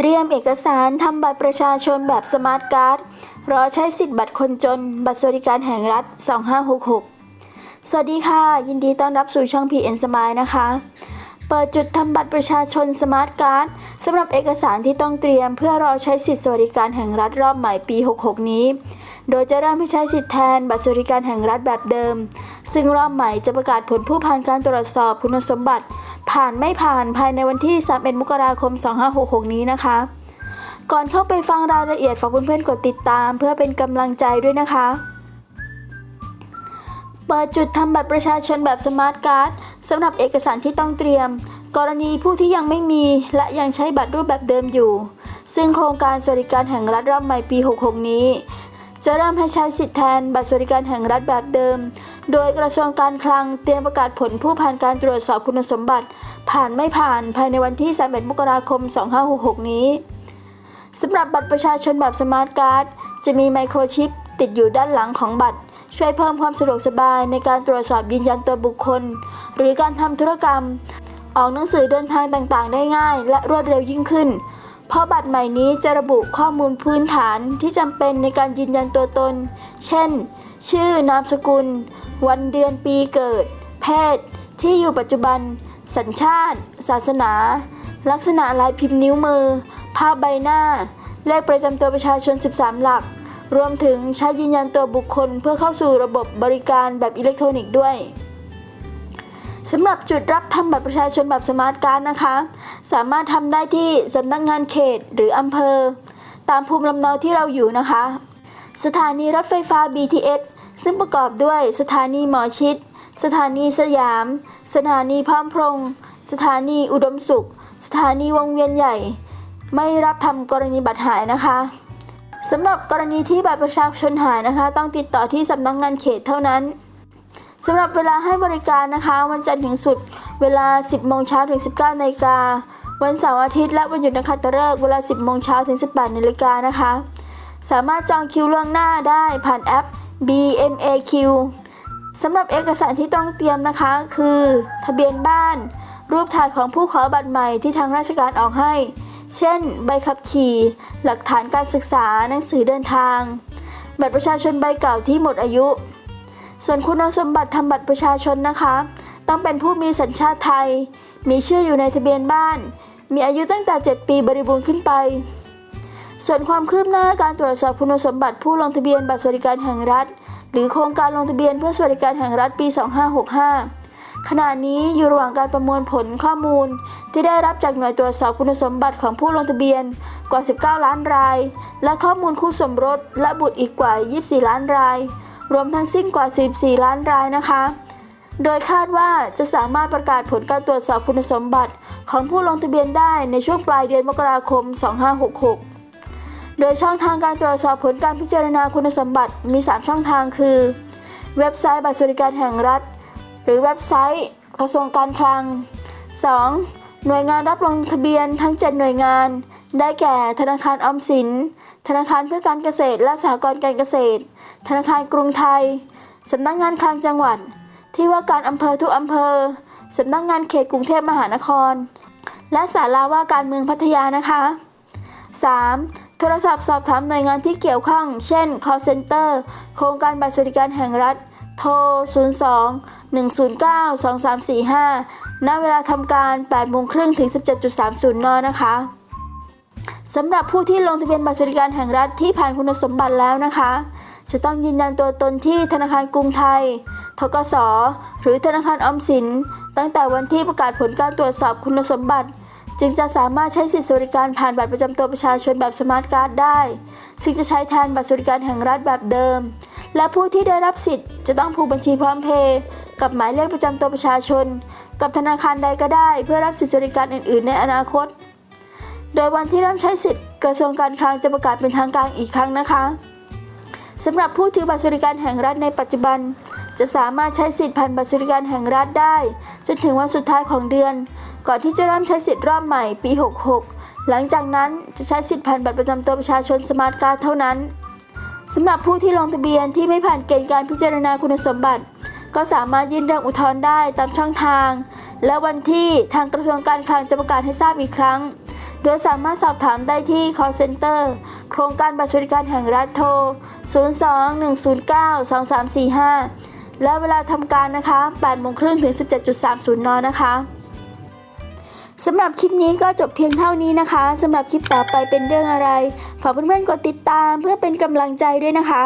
เตรียมเอกสารทำบัตรประชาชนแบบสมาร์ทการ์ดรอใช้สิทธิ์บัตรคนจน บัตรสวัสดิการแห่งรัฐ 2566 สวัสดีค่ะ ยินดีต้อนรับสู่ช่อง PN Smile นะคะ เปิดจุดทำบัตรประชาชนสมาร์ทการ์ดสำหรับเอกสารที่ต้องเตรียม เพื่อรอใช้สิทธิสวัสดิการแห่งรัฐรอบใหม่ปี 66 นี้ โดยจะเริ่มให้ใช้สิทธิแทนบัตรสวัสดิการแห่งรัฐแบบเดิม ซึ่งรอบใหม่จะประกาศผลผู้ผ่านการตรวจสอบคุณสมบัติ ผ่านไม่ผ่านภายในวันที่ 31 มกราคม 2566 นี้นะคะ ก่อนเข้าไปฟังรายละเอียดฝากเพื่อนๆกดติดตาม เพื่อเป็นกำลังใจด้วยนะคะ เปิดจุดทำบัตรประชาชนแบบสมาร์ทการ์ดสำหรับเอกสารที่ต้องเตรียม กรณีผู้ที่ยังไม่มีและยังใช้บัตรรูปแบบเดิมอยู่ ซึ่งโครงการสวัสดิการแห่งรัฐรอบใหม่ปี 66 นี้จะเริ่มให้ใช้สิทธิแทนบัตรสวัสดิการแห่งรัฐแบบเดิม โดยกระทรวงการคลังเตรียมประกาศผลผู้ผ่านการตรวจสอบคุณสมบัติ ผ่านไม่ผ่านภายในวันที่ 31 มกราคม 2566 นี้สำหรับบัตรประชาชนแบบสมาร์ทการ์ดจะมีไมโครชิปติดอยู่ด้านหลังของบัตร ช่วยเพิ่มความสะดวกสบายในการตรวจสอบยืนยันตัวบุคคล หรือการทำธุรกรรม ออกหนังสือเดินทางต่างๆ ได้ง่าย และรวดเร็วยิ่งขึ้น เพราะบัตรใหม่นี้จะระบุข้อมูลพื้นฐานที่จำเป็นในการยืนยันตัวตน เช่น ชื่อนามสกุล วันเดือนปีเกิด เพศ ที่อยู่ปัจจุบัน สัญชาติ ศาสนา ลักษณะลายพิมพ์นิ้วมือ ภาพใบหน้า เลขประจำตัวประชาชน 13 หลัก รวมถึงใช้ยืนยันตัวบุคคลเพื่อเข้าสู่ระบบบริการแบบอิเล็กทรอนิกส์ด้วย สำหรับจุดรับทำบัตรประชาชนแบบสมาร์ทการ์ดนะคะ สามารถทำได้ที่สำนักงานเขตหรืออำเภอ ตามภูมิลำเนาที่เราอยู่นะคะ สถานีรถไฟฟ้า BTS ซึ่งประกอบด้วยสถานีหมอชิด สถานีสยาม สถานีพร้อมพรงษ์สถานีอุดมสุข สถานีวงเวียนใหญ่ ไม่รับทำกรณีบัตรหายนะคะสำหรับกรณีที่บัตรประชาชนหายนะคะ ต้องติดต่อที่สำนักงานเขตเท่านั้น สำหรับเวลาให้บริการนะคะ วันจันทร์ถึงศุกร์เวลา 10 โมงเช้าถึง 19นาฬิกา วันเสาร์อาทิตย์และวันหยุดนักขัตฤกษ์เวลา 10 โมงเช้าถึง 18นาฬิกานะคะ สามารถจองคิวล่วงหน้าได้ผ่านแอป BMAQ สำหรับเอกสารที่ต้องเตรียมนะคะ คือ ทะเบียนบ้าน รูปถ่ายของผู้ขอบัตรใหม่ที่ทางราชการออกให้ เช่น ใบขับขี่ หลักฐานการศึกษาหนังสือเดินทาง บัตรประชาชนใบเก่าที่หมดอายุ ส่วนคุณสมบัติทำบัตรประชาชนนะคะ ต้องเป็นผู้มีสัญชาติไทย มีชื่ออยู่ในทะเบียนบ้าน มีอายุตั้งแต่ 7 ปีบริบูรณ์ขึ้นไป ส่วนความคืบหน้าการตรวจสอบคุณสมบัติผู้ลงทะเบียนบัตรสวัสดิการแห่งรัฐ หรือโครงการลงทะเบียนเพื่อสวัสดิการแห่งรัฐปี 2565 ขณะนี้อยู่ระหว่างการประมวลผลข้อมูล ที่ได้รับจากหน่วยตรวจสอบคุณสมบัติของผู้ลงทะเบียนกว่า 19 ล้านราย และข้อมูลคู่สมรสและบุตรอีกกว่า 24 ล้านราย รวมทั้งสิ้นกว่า44ล้านรายนะคะ โดยคาดว่าจะสามารถประกาศผลการตรวจสอบคุณสมบัติของผู้ลงทะเบียนได้ในช่วงปลายเดือนมกราคม 2566 โดยช่องทางการตรวจสอบผลการพิจารณาคุณสมบัติมี 3 ช่องทางคือ เว็บไซต์บัตรสวัสดิการแห่งรัฐ หรือเว็บไซต์กระทรวงการคลัง 2. หน่วยงานรับลงทะเบียนทั้ง 7 หน่วยงาน ได้แก่ ธนาคารออมสิน ธนาคารเพื่อการเกษตรและสหกรณ์การเกษตร ธนาคารกรุงไทย สำนักงานคลังจังหวัด ที่ว่าการอำเภอทุกอำเภอ สำนักงานเขตกรุงเทพมหานคร และศาลาว่าการเมืองพัทยานะคะ 3. โทรศัพท์สอบถามหน่วยงานที่เกี่ยวข้อง เช่น call center โครงการบัตรสวัสดิการแห่งรัฐ โทร 02 109 2345 ณ เวลาทำการ8โมงครึ่งถึง 17.30 น นะคะ สำหรับผู้ที่ลงทะเบียนบัตรสวัสดิการแห่งรัฐที่ผ่านคุณสมบัติแล้วนะคะ จะต้องยืนยันตัวตนที่ธนาคารกรุงไทย ทกส หรือธนาคารออมสิน ตั้งแต่วันที่ประกาศผลการตรวจสอบคุณสมบัติ จึงจะสามารถใช้สิทธิสวัสดิการผ่านบัตรประจำตัวประชาชนแบบสมาร์ทการ์ดได้ ซึ่งจะใช้แทนบัตรสวัสดิการแห่งรัฐแบบเดิม และผู้ที่ได้รับสิทธิ์ จะต้องผูกบัญชีพร้อมเพย์กับหมายเลขประจำตัวประชาชน กับธนาคารใดก็ได้ เพื่อรับสิทธิสวัสดิการอื่น ๆ ในอนาคต โดยวันที่เริ่มใช้สิทธิ์กระทรวงการคลังจะประกาศเป็นทางการอีกครั้งนะคะสำหรับผู้ถือบัตรสวัสดิการแห่งรัฐในปัจจุบัน จะสามารถใช้สิทธิ์ผ่านบัตรสวัสดิการแห่งรัฐได้ จนถึงวันสุดท้ายของเดือน ก่อนที่จะเริ่มใช้สิทธิ์รอบใหม่ปี 66 หลังจากนั้นจะใช้สิทธิ์ผ่านบัตรประจำตัวประชาชนสมาร์ทการ์ดเท่านั้นสำหรับผู้ที่ลงทะเบียนที่ไม่ผ่านเกณฑ์การพิจารณาคุณสมบัติ ก็สามารถยื่นเรื่องอุทธรณ์ได้ตามช่องทาง และวันที่ทางกระทรวงการคลังจะประกาศให้ทราบอีกครั้ง โดยสามารถสอบถามได้ที่ call center โครงการบัตรสวัสดิการแห่งรัฐโทร 02-109-2345 และเวลาทำการนะคะ8โมงครึ่งถึง 17.30 น นะคะสำหรับคลิปนี้ก็จบเพียงเท่านี้นะคะสำหรับคลิปต่อไปเป็นเรื่องอะไร ฝากเพื่อนๆกดติดตามเพื่อเป็นกำลังใจด้วยนะคะ